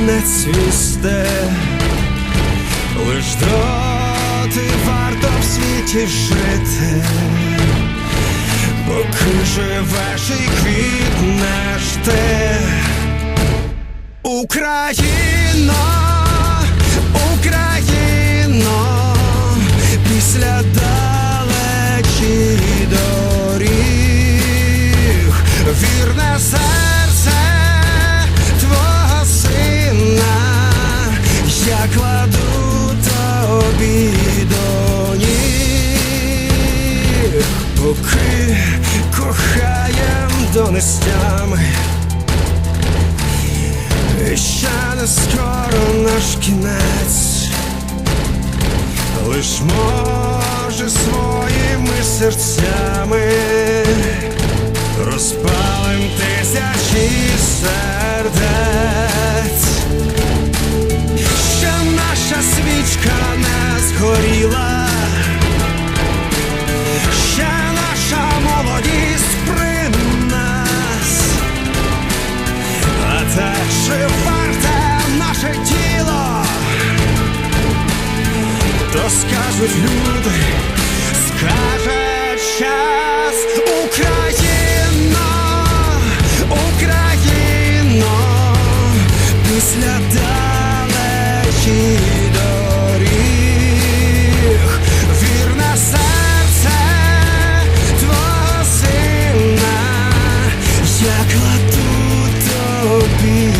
не цвісте, лиш доти варто в світі жити, поки живеш і квітнеш ти. Україно, кохаєм. І ще не скоро наш кінець, лиш може своїми серцями скажуть люди, скаже час Україно, Україно, після далечі доріг, вірне серце твого сина, тобі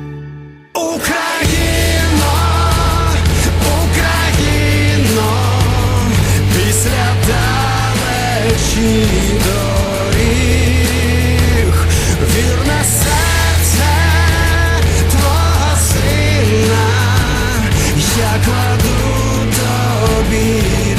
Тобі